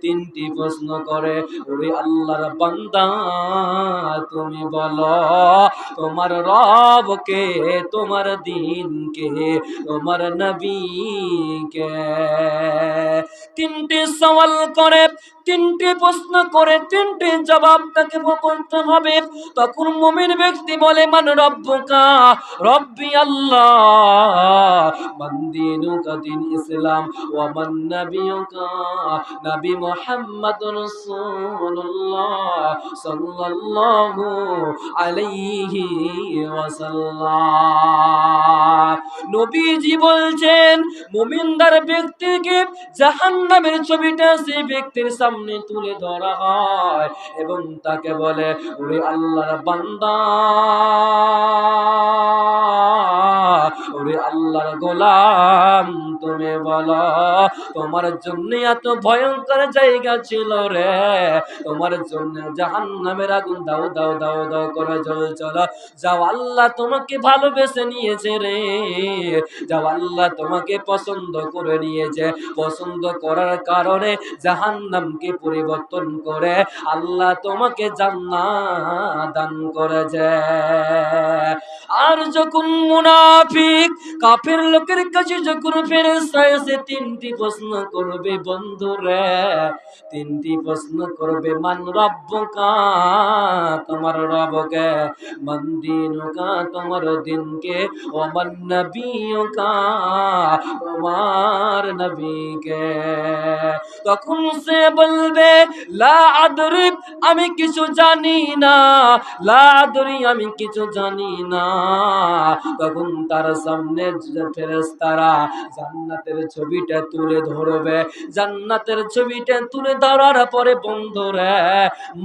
তিনটি প্রশ্ন করে, ওরে আল্লাহর বান্দা, তুমি বলো, তোমার রবকে, তোমার দিনকে, তোমার নবীকে? তিনটি সওয়াল করে, তিনটি প্রশ্ন করে, তিনটি জবাব তাকে করতে হবে। তখন মুমিন ব্যক্তি বলে, মান রব্বুকা? রব্বি আল্লাহ। মান দিনুকা দিন ইসলাম। ওয়া মান নাবিয়ুকা? নবী মুহাম্মদ রাসূলুল্লাহ সাল্লাল্লাহু আলাইহি ওয়াসাল্লাম। নবীজি বলছেন, মুমিনদার ব্যক্তিকে জাহান্নামের ছবিটা সেই ব্যক্তির সামনে তুলে ধরা হয় এবং তাকে বলে, ওরে আল্লাহর বান্দা, ওরে আল্লাহর গোলাম তুমি বলো, তোমার জন্য এত ভয়ঙ্কর জায়গা ছিল রে। তোমার জন্য জাহান্নামের আগুন দাও দাও দাও দাও করে জল চলো যাও আল্লাহ তোমাকে ভালোবেসে নিয়েছে রে। যাও আল্লাহ তোমাকে পছন্দ করে নিয়েছে। পছন্দ করার কারণে জাহান্নামকে পরিবর্তন করে আল্লাহ তোমাকে জান্না দান করেছে। আর যখন মুনাফিক, কাফের লোকের কাছে যখন ফেরেশতা তিনটি প্রশ্ন করবে বন্ধুরে, তিনটি প্রশ্ন করবে মান তোমার তোমার দিনকে, ও তখন সে বলবে, লা আমি কিছু জানি না, লা আদরি, আমি কিছু জানি না। তখন তার সামনে ফেরেশতারা জান্নাতের ছবিটা তুলে ধরবে, জান্নাতের ছবিটা তুলে ধরার পরে বন্ধুরে,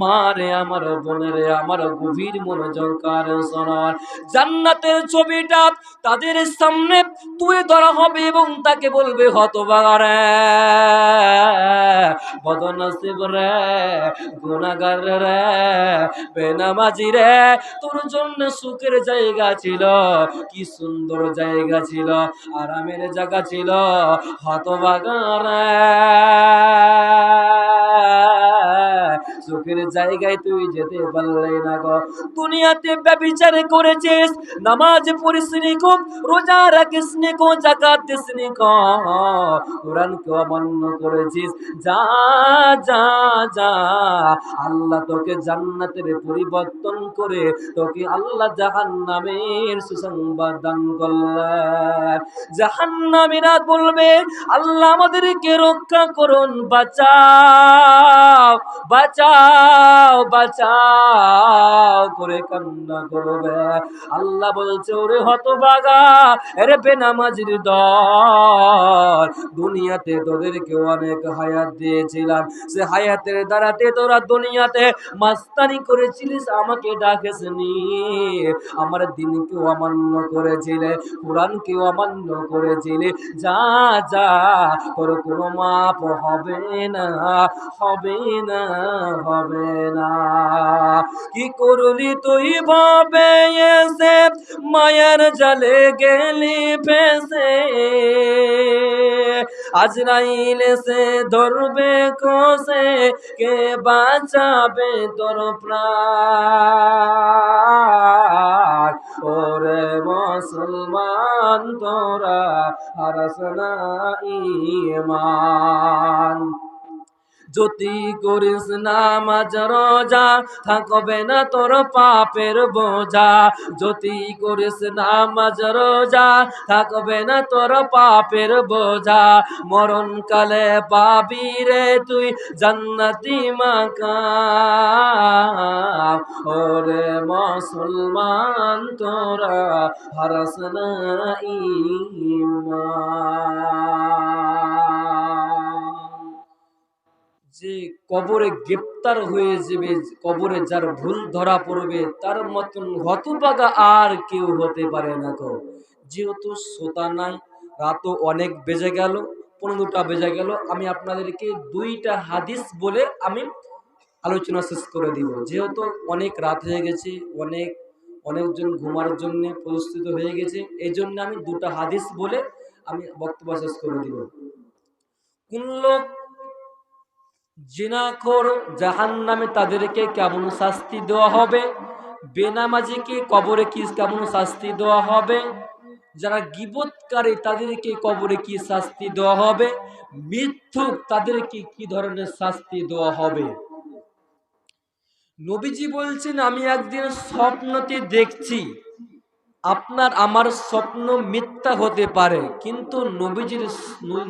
মারে আমার বোনেরে, আমার গভীর মনোযোগকার শোনার জান্নাতের ছবিটা তাদের সামনে তুলে ধরা হবে এবং তাকে বলবে, হতবাগারে, বদনসিব রে গুনাগার রে, বেনামাজি রে, তোর জন্য সুখের জায়গা ছিল, কি সুন্দর জায়গা ছিল, আরামের জায়গা ছিল হতবাগার সুখের জায়গায় তুই যেতে পারলে না গো। দুনিয়াতে ব্যবিচার করেছিস, নামাজ পড়িসনি কো রোজা রাখিসনি কো জাকাত দিসনি কো কোরআন কে অমান্য করেছিস। যা যা যা। আল্লাহ তোকে জান্নাতের পরিবর্তন করে তোকে আল্লাহ জাহান্নামের সুসংবাদ দান করলেন। জাহান্নামীরা বলবে আল্লাহ আমাদেরকে রক্ষা করুন, বাঁচাও বাঁচাও বাঁচাও। করে কান্না করবে। আল্লাহ বলছে, ওরে হতবাগা এরে বেনামাজির দল। দুনিয়াতে তোদেরকে অনেক হায়াত দিয়েছিলাম। সে হায়াতের দ্বারাতে তোরা দুনিয়াতে মাস্তানি করেছিলিস, আমাকে ডাকেসনি। আমার দিনকেও অমান্য করেছিলে, কোরআনকেও অমান্য করেছিলে। যা যা, তোর কোনো মাপ হবে না হবে না হবে না। কি করলি তুই ভাবে এসে, মায়ের জলে গেলি ফেসে আজরাইল সে ধরবে কোসে কে বাঁচাবে তোর প্রাণ? ওরে মুসলমান তোরা হারসনা ইমান যদি করিস নামাজ রোজা, থাকবে না তোর পাপের বোঝা। যদি করিস নামাজ রোজা, থাকবে না তোর পাপের বোঝা। মরণ কালে পাবি রে তুই জান্নাতি মাকা ওরে মুসলমান, তোরা হারস না ঈমান যে কবরে গ্রেপ্তার হয়ে যাবে, কবরে যার ভুল ধরা পড়বে, তার মতন হতবাগা আর কেউ হতে পারে না গো। যেহেতু শ্রোতা নাই, রাতও অনেক বেজে গেল, পনেরোটা বেজে গেল, আমি আপনাদেরকে দুইটা হাদিস বলে আমি আলোচনা শেষ করে দিব। যেহেতু অনেক রাত হয়ে গেছে, অনেক, অনেকজন ঘুমার জন্য প্রস্তুত হয়ে গেছে এই জন্য আমি দুটা হাদিস বলে আমি বক্তব্য শেষ করে দিব। কোন লোক জিনাখোর জাহান নামে তাদেরকে কেমন শাস্তি দেওয়া হবে? বেনামাজিকে কবরে কি কেমন শাস্তি দেওয়া হবে? যারা গিবৎকারী, তাদেরকে কবরে কি শাস্তি দেওয়া হবে? মিথ্যুক, তাদেরকে কি ধরনের শাস্তি দেওয়া হবে? নবীজি বলছেন, আমি একদিন স্বপ্নতে দেখছি। আপনার আমার স্বপ্ন মিথ্যা হতে পারে, কিন্তু নবীজির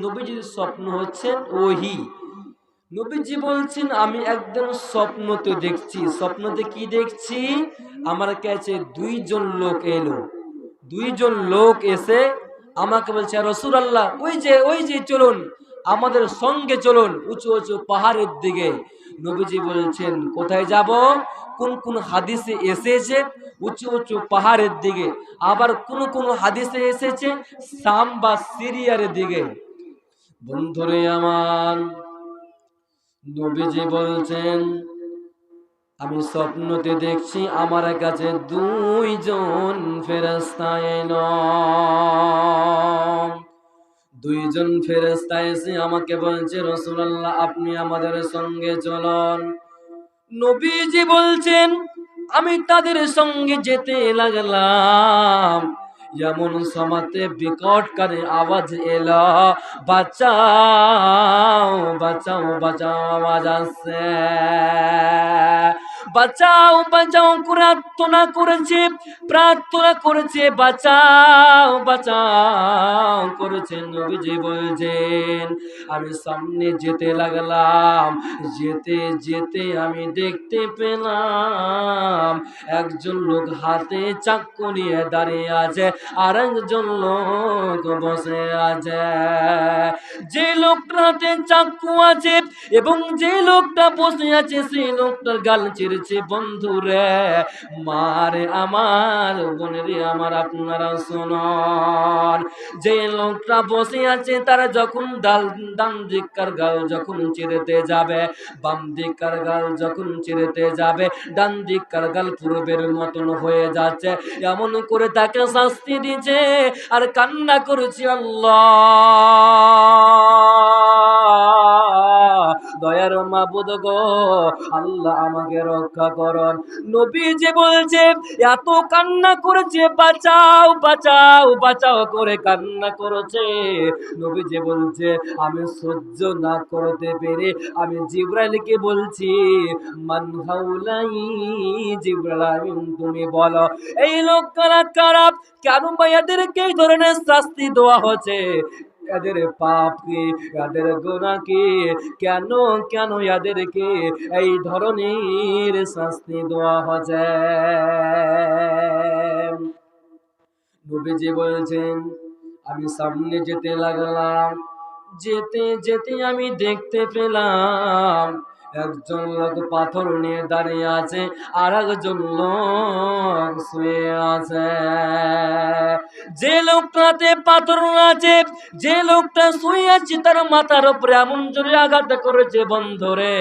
নবীজির স্বপ্ন হচ্ছেন ওহি। নবীজি বলছেন, আমি একদম স্বপ্নতে দেখছি। স্বপ্নতে কি দেখছি? আমার কাছে দুইজন লোক এলো। দুইজন লোক এসে আমাকে বলছে রসুল আল্লাহ ওই যে ওই যে, চলুন, আমাদের সঙ্গে চলুন, উঁচু উঁচু পাহাড়ের দিকে। নবীজি বলছেন, কোথায় যাব? কোন কোন হাদিসে এসেছে? উঁচু উঁচু পাহাড়ের দিকে। আবার কোন কোন হাদিসে এসেছে? সাম বা সিরিয়ার দিকে। বন্ধুরে আমার নবীজি বলছেন, আমি স্বপ্নতে দেখছি আমার কাছে দুইজন ফেরস্তা এল। দুইজন ফেরস্তা এসে আমাকে বলছে, রসুলাল্লাহ, আপনি আমাদের সঙ্গে চলন। নবীজি বলছেন, আমি তাদের সঙ্গে যেতে লাগলাম। যেমন সমাতে বিকট বিকটকারী আওয়াজ এলো বাঁচাও বাঁচাও বাঁচাও আওয়াজ আসছে। বাঁচাও বাঁচাও, প্রার্থনা করেছে প্রার্থনা করেছে, বাঁচাও বাঁচাও করেছেন নবীজি বলছেন, আমি সামনে যেতে লাগলাম, যেতে যেতে আমি দেখতে পেলাম, একজন লোক হাতে চাক্কু নিয়ে দাঁড়িয়ে আছে আর একজন লোক বসে আছে। যে লোকটাতে চাক্কু আছে এবং যে লোকটা বসে আছে, সেই লোকটার গাল চিরেছে বন্ধুরে, মারে আমার বোনেরে, আমার আপনারা শুনন। যে লোকটা বসে আছে, তারা যখন ডাল, ডান দিককার গাল যখন চিরেতে যাবে, বাম দিককার গাল যখন চিরেতে যাবে, ডান দিককার গাল পূর্বের মতন হয়ে যাচ্ছে, এমন করে তাকে শাস্তি দিচ্ছে আর কান্না করেছি আল্লাহ। দয়ার মাবুদ গো, আল্লাহ আমাকে রক্ষা করন। নবী যে বলছে, এত কান্না করেছে, বাঁচাও বাঁচাও বাঁচাও করে কান্না করেছে। নবী যে বলছে, আমি সহ্য না করতে পেরে আমি জিব্রাইলকে বলছি, মান হাউলাই, জিব্রাইল, তুমি বলো, এই লোক কারা খারাপ? কেন বা এদেরকে এই ধরনের শাস্তি দেওয়া হচ্ছে? এদের পাপকে এদের গোনাকে কেন কেন এদেরকে এই ধরনের শাস্তি দেওয়া হচ্ছে? নবীজি বলছেন, আমি সামনে যেতে লাগলাম, যেতে যেতে আমি দেখতে পেলাম, একজন লোক পাথর নিয়ে দাঁড়িয়ে আছে আর একজন লোক শুয়ে আছে। যে লোকটাতে পাথর আছে, যে লোকটা শুয়ে আছে তার মাথার উপরে এমন জোরে আঘাত করেছে, বন্ধরে,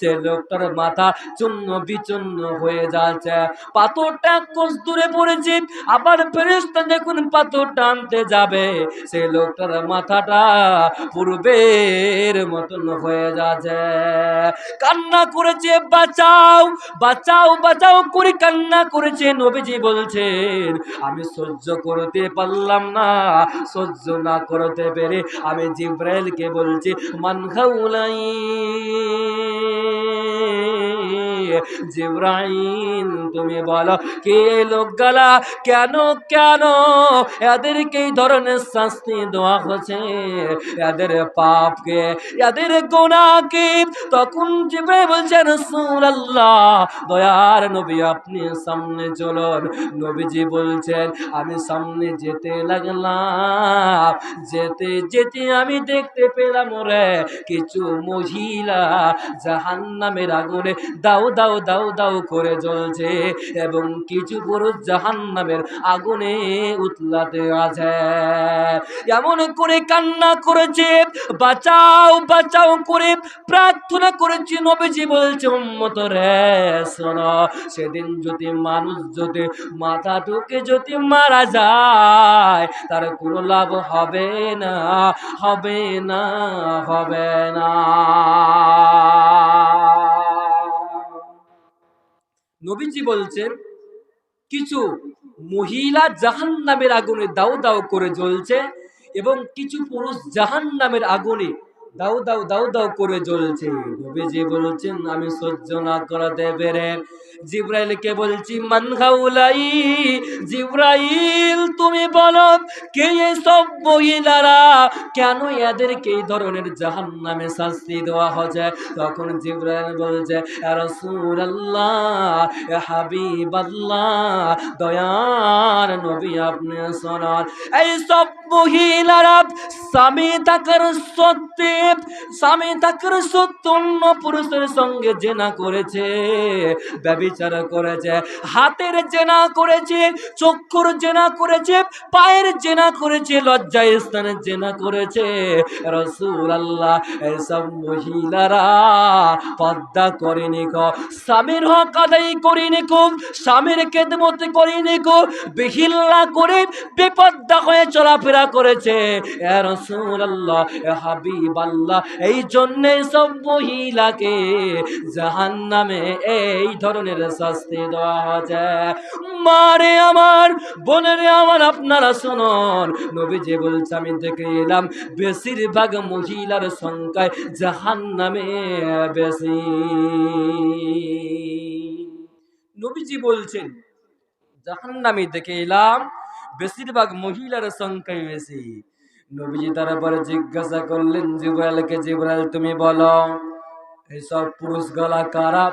সে লোকটার মাথা চূর্ণ বিচূর্ণ হয়ে যাচ্ছে। পাথরটা কোষ দূরে পড়েছে, আবার ফেরেস্তা দেখুন পাথর টানতে যাবে। সে লোকটার মাথাটা পূর্বের মতন হয়ে যাচ্ছে। কান্না করেছে, বাঁচাও বাঁচাও বাঁচাও করে কান্না করেছে, নবীজি বলছেন, আমি সহ্য করতে পারলাম না। সহ্য না করতে পেরে আমি জিব্রাইলকে বলছি মান খাউলাই জিব্রাইল তুমি বলো, কে লোক গালা কেন কেন? এদেরকে এই ধরনের শাস্তি দেওয়া হচ্ছে? এদের পাপকে, এদের গোনাকে তখন জিব্রাইল বলছেন রাসূলুল্লাহ, দয়ার নবী, আপনি সামনে চলুন। নবীজি বলছেন, আমি সামনে যেতে লাগলাম। যেতে যেতে আমি দেখতে পেলাম রে, কিছু মহিলা জাহান্নামের আগুনে দাও দাও দাও দাও করে জ্বলছে এবং কিছু পুরুষ জাহান্নামের আগুনে উতলাতে আছে। এমন করে কান্না করেছে, বাঁচাও বাঁচাও করে প্রার্থনা করেছে নবীজি বলছে, উম্মত রে, শোনো, সেদিন যদি মানুষ যদি মাথা ঢুকে যদি মারা যায়, তার কোনো লাভ হবে না হবে না হবে না। নবীজি বলছেন, কিছু মহিলা জাহান নামের আগুনে দাও দাও করে জ্বলছে এবং কিছু পুরুষ জাহান নামের আগুনে দাউ দাউ দাউ দাউ করে জ্বলছে। নবীজি বলছেন, আমি সহ্য না করাতে পেরে জিব্রাইলকে বলছি, মান খাউলাই জিব্রাইল, তুমি বলো, কে সব মহিলারা কেন এদেরকে এই ধরনের জাহান নামে শাস্তি দেওয়া হচ্ছে? তখন জিব্রাইল বলছে রাসূলুল্লাহ হাবিব আল্লাহ দয়ার নবী আপনি শোনান এই সব মহিলারা স্বামী থাকার সত্যি স্বামী থাকার সত্য পুরুষের সঙ্গে জেনা করেছে করেছে, হাতের জেনা করেছে, চক্ষুর জেনা করেছে, পায়ের জেনা করেছে স্থানের জেনা করেছে। রসুল আল্লাহ এসব মহিলারা পদ্মা করেনি স্বামীর হক আদায় করিনি কো স্বামীর করিনি কো বিহিল্লা করে হয়ে চলাফেরা করেছে। রসুল আল্লাহ হাবিব আল্লাহ। এই জন্যে সব মহিলাকে জাহান নামে এই ধরনের শাস্তি দেওয়া হয়েছে। মারে আমার, বোনেরে আমার, আপনারা শুনুন। নবীজি বলছে, আমি দেখে এলাম, বেশিরভাগ মহিলার সংখ্যায় জাহান নামে বেশি। নবীজি বলছেন জাহান নামে দেখে এলাম, বেশিরভাগ মহিলার সংখ্যায় বেশি। নবীজি তারপরে জিজ্ঞাসা করলেন, জিব্রাইলকে জিব্রাইল, তুমি বলো, এইসব পুরুষ গলা কারা?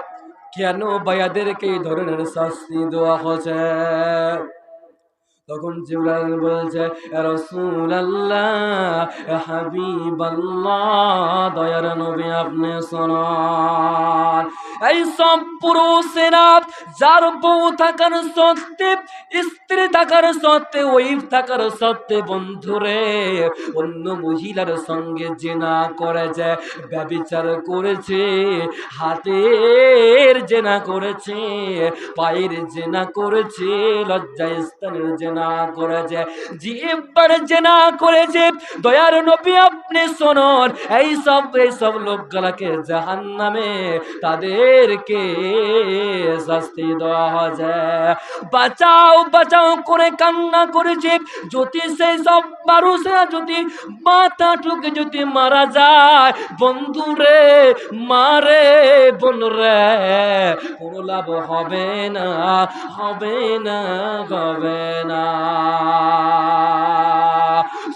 কেন বায়াদেরকে এই ধরনের শাস্তি দেওয়া হচ্ছে তখন জিব্রাইল বলছে রাসূলুল্লাহ হাবিবাল্লাহ, দয়ার নবী, আপনি শোনান। এই সব পুরুষেরা যার বউ থাকার সত্ত্বে, স্ত্রী থাকার সত্ত্বে ওয়াইফ থাকার সত্ত্বে, বন্ধুরে, অন্য মহিলার সঙ্গে জেনা করেছে ব্যবিচার করেছে, হাতের জেনা করেছে, পায়ের জেনা করেছে লজ্জা স্থানের জেনা করেছে, জিব্বার জেনা করেছে, দয়ার নবী আপনি শোনন, এই সব এই সব লোকগুলাকে জাহান নামে তাদেরকে শাস্তি দেওয়া হয়েছে। বাঁচাও বাঁচাও করে কান্না করেছে। যদি সেই সব মানুষেরা যদি মাথা ঠুকে যদি মারা যায়, বন্ধু রে মারে বোন রে, কোনো লাভ হবে না হবে না হবে না।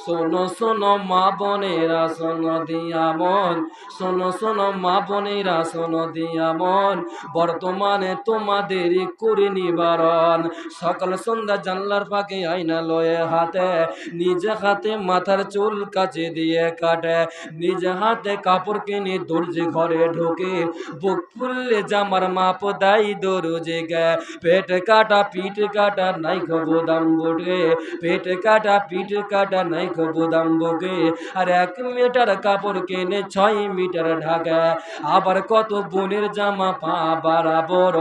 শোনো শোনো মা বোনেরা, শোনো দিয়া মন। শোনো শোনো মা বোনেরা, শোনো দিয়া মন। বর্তমানে তোমাদের করে নিবারণ। সকাল সন্ধ্যা জানলার ফাঁকে আইনা লয়ে হাতে নিজে হাতে মাথার চুল কাছে দিয়ে কাটে, নিজে হাতে কাপড় কিনে দর্জি ঘরে ঢোকে, বুক ফুললে জামার মাপ দাই দরজে গে পেট কাটা, পিঠ কাটা, নাই খবো দাম বুটে। পেট কাটা, পিঠ কাটা, নাই খবো দাম বুকে আর এক মিটার কাপড় কিনে ছয় মিটার ঢাকা। আবার কত বোনের জামা পা বরাবর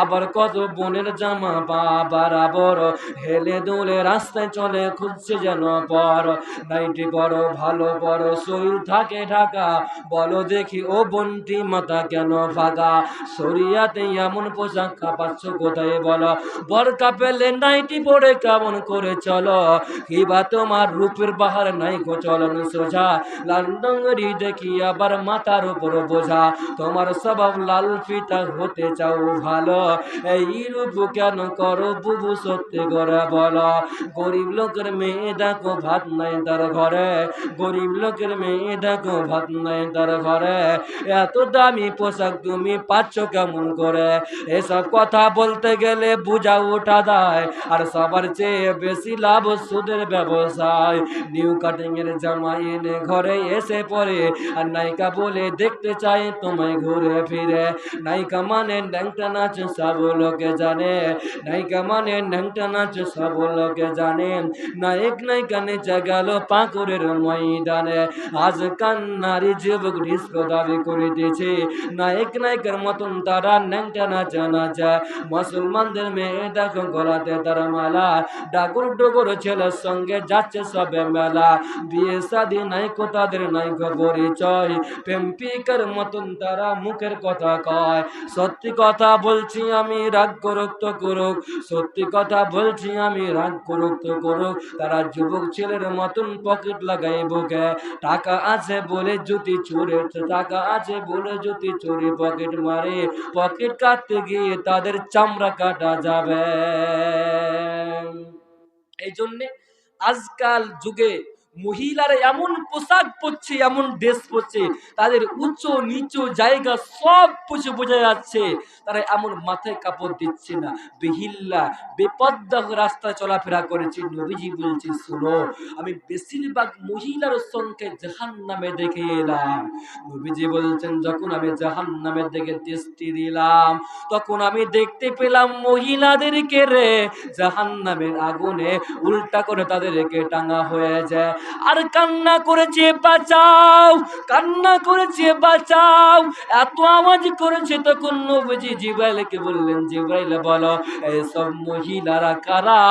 আবার কত বোনের জামা পা বরাবর হেলে দোলে রাস্তায় চলে খুঁজছে যেন পর। নাইটি বড় ভালো বড় শরীর থাকে ঢাকা। বলো দেখি ও বন্টি মাথা কেন ফাঁকা? সরিয়াতে এমন পোশাক কাপাচ্ছ কোথায় বলো? বরকা পেলে নাইটি পরে কেমন করে চলো? কিবা তোমার রূপের বাহার নাই গো চলন সোজা। লাল ডঙ্গরি দেখি আবার মাথার উপর বোঝা? তোমার স্বভাব লাল ফিতা হতে চাও ভালো। এই রূপ কেন করো বুবু সত্যি করে বলো। গরিব লোকের মেয়ে দেখো ভাত নাই তার ঘরে। গরিব লোকের মেয়ে দেখো ভাত নাই তার ঘরে। এত দামি পোশাক তুমি পাচ্ছ কেমন করে? এসব কথা বলতে গেলে বুঝা ওঠা দেয় আর সবার চেয়ে বেশি লাভ সুদের ব্যবসায়। নিউ কাটিং এর জামা এনে ঘরে এসে পড়ে। আর নায়িকা বলে, দেখতে চাই তোমায় ঘুরে ফিরে। নায়িকা মানে ন্যাংটা নাচ, সব লোকে জানে। নায়িকা মানে ন্যাংটা নাচ, সব লোকে জানে। নায়ক নায়িকা নেচে গেল পাকুরের ময়দানে। আজ কান্নারি যুবক ডিস্কো দাবি করিতেছে। নায়ক নায়িকার মতন তারা ন্যাংটা নাচ নাচে। মুসলমানদের মেয়ে দেখো গলাতে তার মালা। ডাকুর ডুগুর ছেলের সঙ্গে যাচ্ছে সবে ঝামেলা বিয়ে শাদি নাই কো, তাদের নাই কো পরিচয়। প্রেম্পিকার মতন তারা মুখের কথা কয়। সত্যি কথা বলছি আমি, রাগ করুক তো করুক। সত্যি কথা বলছি আমি, রাগ করুক তো করুক। তারা যুবক ছেলের মতন পকেট লাগাই বুকে। টাকা আছে বলে জুতি চুরে টাকা আছে বলে জুতি চুরি পকেট মারে। পকেট কাটতে গিয়ে তাদের চামড়া কাটা যাবে। এই জন্যে আজকাল যুগে মহিলারা এমন পোশাক পরছে, এমন ড্রেস পরছে, তাদের উঁচু নিচু জায়গা সব কিছু বোঝা যাচ্ছে। তারা এমন মাথায় কাপড় দিচ্ছে না। বেহিল্লা বেপদ্দা রাস্তায় চলাফেরা করেছে। নবীজি বলছে, শুনো, আমি বেশিরভাগ মহিলার সংখ্যে জাহান নামে দেখে এলাম। নবীজি বলছেন, যখন আমি জাহান নামের দিকে দৃষ্টি দিলাম, তখন আমি দেখতে পেলাম মহিলাদেরকে রে জাহান নামের আগুনে উল্টা করে তাদেরকে টাঙা হয়ে যায়। আর কান্না করেছে, বাঁচাও। কান্না করেছে, বাঁচাও। এত আওয়াজ করেছে তখন নবীজি জিব্রাইলকে বললেন জিব্রাইল বলো এইসব মহিলারা কারা?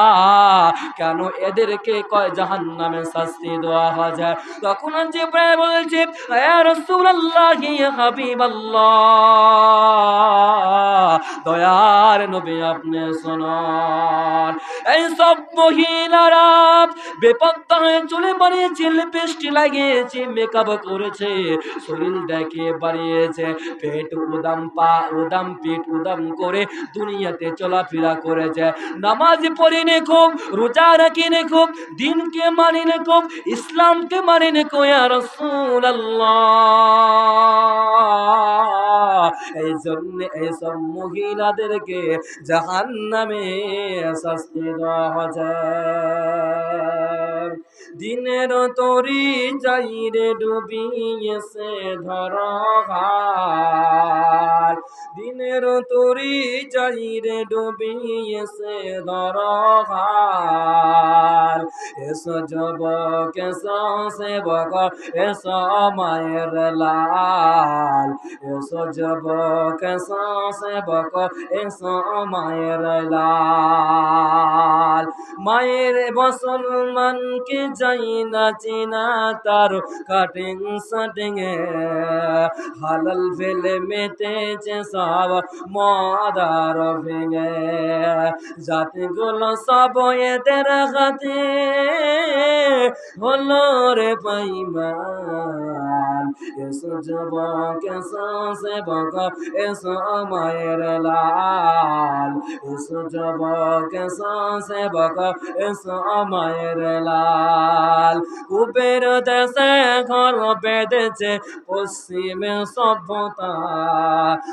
কেন এদেরকে কয় জাহান নামে শাস্তি দেওয়া যায় তখন জিব্রাইল বলছে ইয়া রাসূলুল্লাহ ইয়া হাবিবাল্লাহ। দয়ার নবী আপনি শুনুন। এই সব মহিলারা বেপত্তা হয়ে চলে বাড়িয়েছে লিপস্টিক লাগিয়েছে মেকআপ করেছে, শরীর দেখে বাড়িয়েছে পেট উদাম, পা উদাম, পেট উদাম করে দুনিয়াতে চলাফেরা করেছে। নামাজ পড়ি নে খুব রোজা রাখি নে খুব দিনকে মানি নে খুব ইসলামকে মানি নে কো ইয়া রাসূলুল্লাহ। এই জন্য এইসব মহিলাদেরকে জাহান নামে শাস্তি দেওয়া যায়। দিনের তরি যাই রে ডুবিয়েছে ধর দিনের তরি যাই রে ডুবিয়েছে ধর হার এসো যুবক, এসো সেবক, এসো মায়ের লাল। এসো যুবক, এসো সেবক, এসো মায়ের লাল। মায়ের মুসলমানকে যাই না চিনা তার কাটিং সাটিং হালাল ফেলে মেতেছে সব মদার ভেঙে। জাতি গুলো সব এদের হাতে। হলো রে পাইমান এসো যুবক, এসো সেবক, এসো মায়ের লাল। এসো যুবক, এসো সেবক, এসো মায়ের লাল। কুবের দেশে ঘর বেঁধেছে, পশ্চিমে সভ্যতা।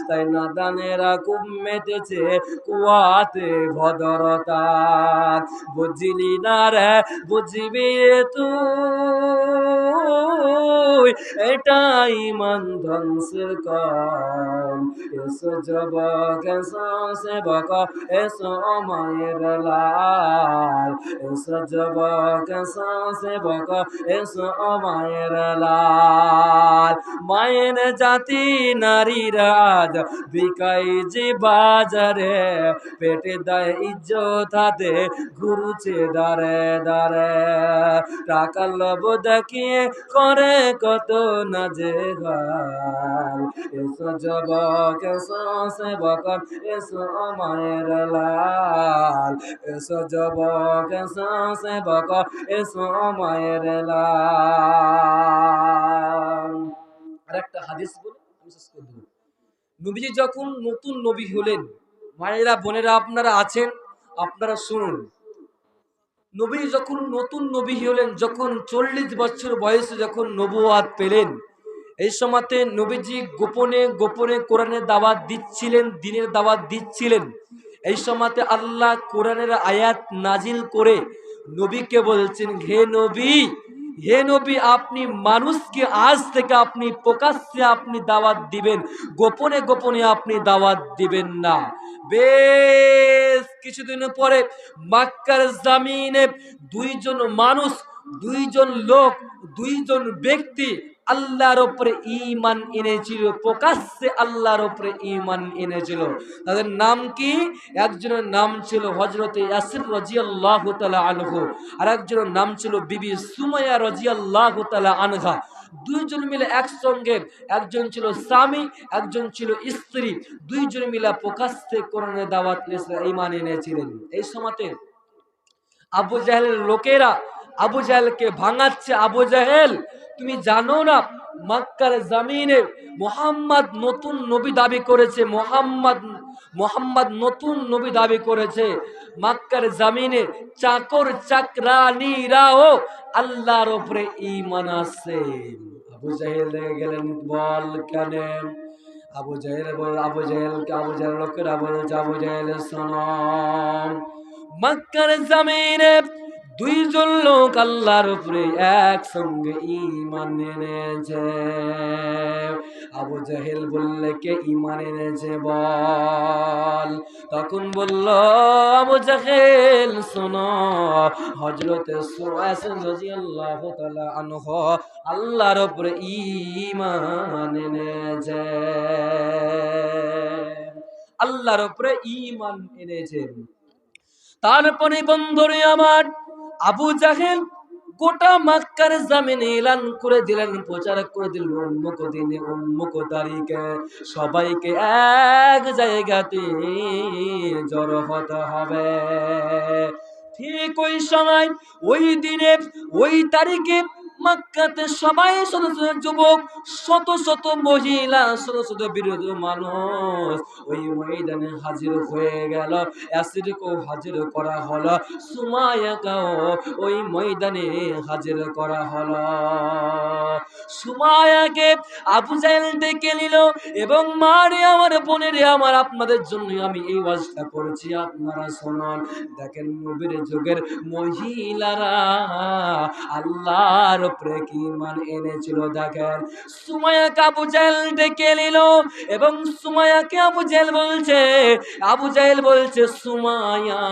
তাই না দানেরা খুব মেতেছে কুয়াতে ভদ্রতা। বুঝলি না রে বুঝবি তুই? এটাই মান ধ্বংসের কম এসো যুবক, এসো সেবক, এসো মায়ের লাল। এসো যুবক, এসো সেবক, এসো মায়ের লাল। মায়ের জাতি নারীর বিকাই যে বাজারে, পেটে দেয় ইজ্জত হাতে, ঘুরছে দারে দারে। টাকা লোভ দেখিয়ে করে কত না ঘর এসো যুবক, এসো সেবক, এসো মায়ের লাল। এসো যুবক, এসো সেবক, এসো মায়ের লাল। আরেকটা হাদিস বলে নবীজি যখন নতুন নবী হলেন, মায়েরা, বোনেরা আপনারা আছেন, আপনারা শুনুন। নবী যখন নতুন নবী হলেন, যখন চল্লিশ বছর বয়সে যখন নবুয়াদ পেলেন, এই সময়তে নবীজি গোপনে গোপনে কোরআনের দাওয়াত দিচ্ছিলেন, দিনের দাওয়াত দিচ্ছিলেন। এই সময়তে আল্লাহ কোরআনের আয়াত নাজিল করে নবীকে বলছেন, হে নবী হে নবী, আপনি মানুষকে আজ থেকে আপনি প্রকাশ্যে আপনি দাওয়াত দিবেন, গোপনে গোপনে আপনি দাওয়াত দিবেন না। বেশ কিছুদিন পরে মাক্কার জামিনে দুইজন মানুষ দুইজন লোক দুইজন ব্যক্তি আল্লাহর ওপরে ইমান এনেছিল, প্রকাশ্যে আল্লাহর ওপরে ইমান এনেছিল। তাদের নাম কি? একজনের নাম ছিল হজরতে ইয়াসির রাজিয়াল্লাহু তাআলা আনহু আর একজনের নাম ছিল বিবি সুমাইয়া রাজিয়াল্লাহু তাআলা আনহা। দুইজন মিলে একসঙ্গে, একজন ছিল স্বামী, একজন ছিল স্ত্রী। দুইজন মিলে প্রকাশ্যে কোরআনের দাওয়াত ইমান এনেছিলেন। এই সময়তে আবু জাহেলের লোকেরা, আবু জাহেলকে ভাঙাচ্ছে, আবু জাহেল তুমি জানো না, মক্কার জামিনে মোহাম্মদ নতুন নবী দাবি করেছে, মোহাম্মদ মোহাম্মদ নতুন নবী দাবি করেছে। মক্কার জামিনে চাকর চাকরানিরাও আল্লাহর উপরে ঈমান আছে। আবু জাহেল গেলেন, বল কেন? আবু জাহেল বল আবু জাহেলকে আবু জাহেল লোকেরা বলছে, আবু জাহেল শোনো। মক্কার জামিনে দুইজন লোক আল্লাহর উপরে একসঙ্গে ইমান এনেছে। আবু জাহেল বললে, কে ইমান এনেছে বল। তখন বলল, আবু জাহেল, শোনো হজরতে আনহু আল্লাহর উপরে ইমান এনেছে। আল্লাহর উপরে ইমান এনেছেন। তারপরে বন্ধুরে আমার আবু জাহেল গোটা মাক্কার জামিনে এলান করে দিলেন, প্রচার করে দিলেন উন্মুক দিনে উন্মুক তারিখে। সবাইকে এক জায়গাতে জড়ো হতে হবে। ঠিক ওই সময়, ওই দিনে, ওই তারিখে মক্কাতে সবাই শত শত যুবক, শত শত মহিলা শত শত বিরোধী মানুষ। ওই ময়দানে হাজির হয়ে গেল অ্যাসিডকেও হাজির করা হলো সুমায়াকেও ওই ময়দানে হাজির করা হলো। সুমায়াকে আবু জাহেল ডেকে নিল এবং, মারে আমার বোনের আমার আপনাদের জন্য আমি এই ওয়াজটা করছি, আপনারা শোনান। দেখেন নবীর যুগের মহিলারা আল্লাহর উপরে কি ইমান এনেছিল দেখেন সুমায়াকে আবু জাহেল ডেকে নিল এবং সুমায়াকে আবু জাহেল বলছে, আবু জাহেল বলছে, সুমায়া,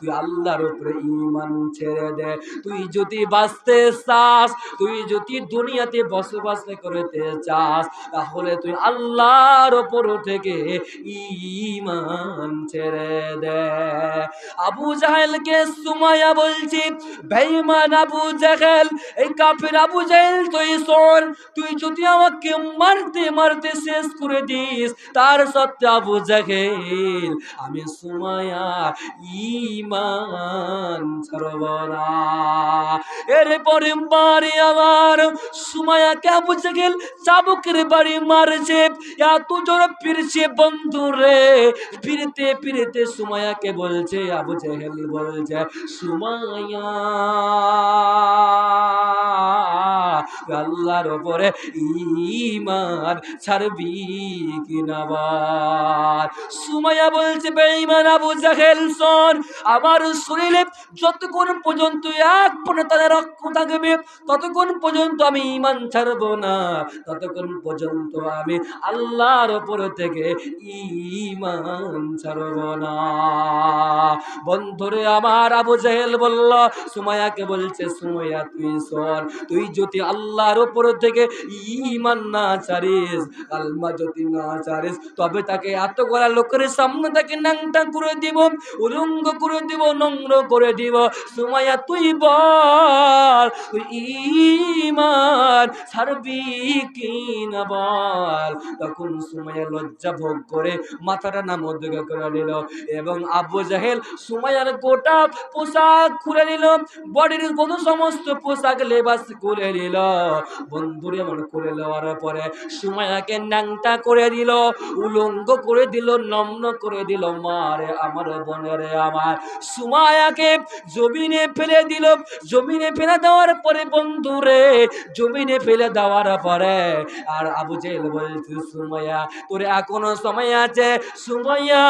তুই আল্লাহর উপরে ইমান ছেড়ে দে। তুই যদি বাঁচতে চাস, তুই যদি দুনিয়াতে বসবাস করতে চাস, তাহলে তুই আল্লাহর উপর থেকে ইমান ছেড়ে দে। আবু জাহেলকে সুমায়া বলছি, বেঈমান আবু জাহেল এই কাফের আবু জাহেল, তুই শোন, তুই যদি আমাকে মারতে মারতে শেষ করে দিস, তার সত্ত্বে আবু জাহেল, আমি সুমায়া ইমান না। এরপরে বাড়ি আমার সুমায়াকে আবু জাহেল চাবুকের বাড়ি মারছে এত জোর ফিরছে বন্ধু রে। ফিরতে ফিরতে সুমায়াকে বলছে, আবু জাহেল বলছে, সুমায়া। আল্লাহর ওপরে ইমান ছাড়বি কিনা সুমাইয়া বলছে, বেঈমান আবু জাহেল, শোন, আমার শরীরে যতক্ষণ পর্যন্ত এক পনে তাদের রক্ত থাকবে, ততক্ষণ পর্যন্ত আমি ইমান ছাড়বো না। ততক্ষণ পর্যন্ত আমি আল্লাহর ওপর থেকে ইমান ছাড়ব না। বন্ধুরে, আমার আবু জাহেল বলল সুমায়াকে বলছে, সুমাইয়া, তুই শোন তুই যদি আল্লাহর ওপর থেকে ইমান না ছাড়িস, আলমা যদি না ছাড়িস, তবে তাকে এত করা লোকের সামনে তাকে নাংটা করে দিব, উলঙ্গ করে দিব, নম্র করে দিব। সুমাইয়া, তুই বল ইমান ছাড়বি কি না বল? তখন সুমাইয়া লজ্জা ভোগ করে মাথাটা নাম উদ্যোগ করে নিল এবং আবু জাহেল সুমাইয়ার গোটা পোশাক খুলে নিল। বডির কত সমস্ত পোশাক লেবাস খুলে নিল বন্ধুরে এমন করে পরে সুমায়াকে ন্যাংটা করে দিল, উলঙ্গ করে দিল নগ্ন করে দিল, মারে আমার বোনেরে আমার। সুমায়াকে জমিনে ফেলে দিল। জমিনে ফেলে দেওয়ার পরে বন্ধুরে জমিনে ফেলে দেওয়ার পরে আর আবু জেল বলছে সুমাইয়া তোর এখনও সময় আছে। সুমাইয়া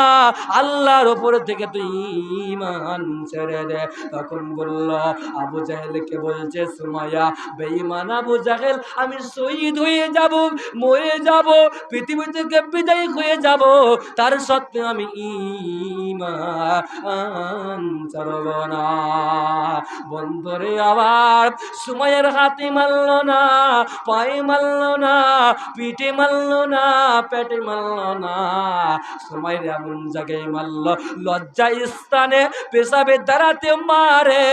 আল্লাহর ওপর থেকে তুই ইমান ছেড়ে দে। তখন বলল, আবু জাহেলকে বলছে সুমাইয়া, বেঈমান আমি শহীদ হয়ে যাব, মরে যাব, পৃথিবী থেকে বিদায় হয়ে যাব, তার সত্ত্বেও আমি বন্ধরে আবার সুমাইয়ের হাতে মারল না, পায়ে মারল না, পিঠে মারল না, পেটে মারল না। সময়ের এমন জায়গায় মারল লজ্জা স্থানে পেশাবে দাঁড়াতে মারে,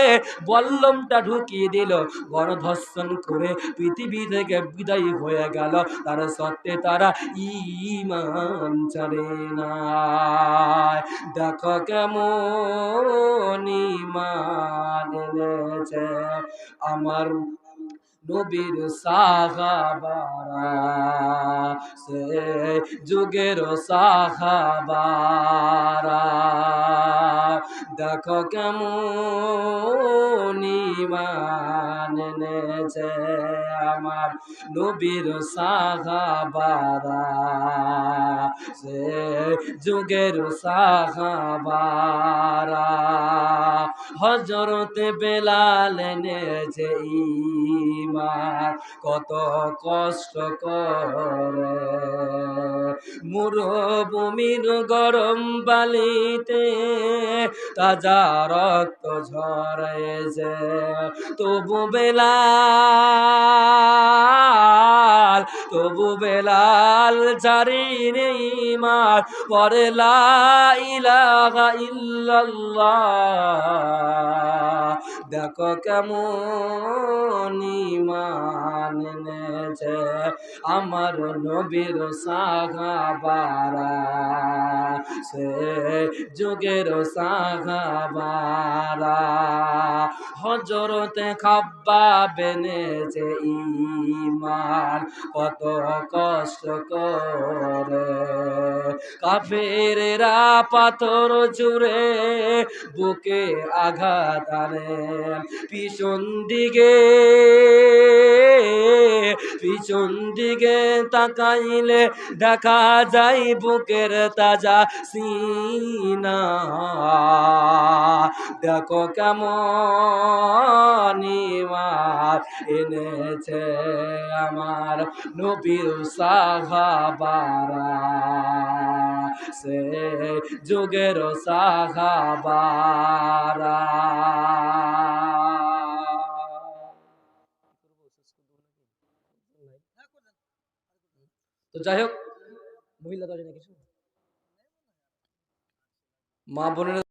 বল্লমটা ঢুকিয়ে দিল গণধর্ষণ করে পৃথিবী থেকে বিদায়ী হয়ে গেল। তার সত্ত্বে তারা ইমান ছাড়ে না দেখো কেমন ইমান আমার নবীর সাহাবারা। সে যুগের সাহাবারা। দেখো কেমন ইমান এনেছে। আমার নবীর সাহাবারা। সে যুগের সাহাবারা। হজরতে বেলাল এনেছে ইমান কত কষ্ট করে। মুরভূমির গরম বালিতে তাজা রক্ত ঝরেছে। তবু বেলাল, তবু বেলাল জারিনে ইমান পরে লা ইলাহা ইল্লাল্লাহ। দেখো কেমন ইমান আমার নবীর সাহাবারা। সে যুগের সাহাবারা। হজরতে খাব্বা বেনেছে ইমান কত কষ্ট করে। কাফেরেরা পাথর জুড়ে বুকে আঘাত আনে। পিছন দিকে পিছন দিকে তাকাইলে দেখা যায় বুকের তাজা সিনা। দেখো কেমন ইমান এনেছে আমার নবীর সাহাবারা সে যুগের সাহাবারা তো যাই হোক মহিলা মা বোনের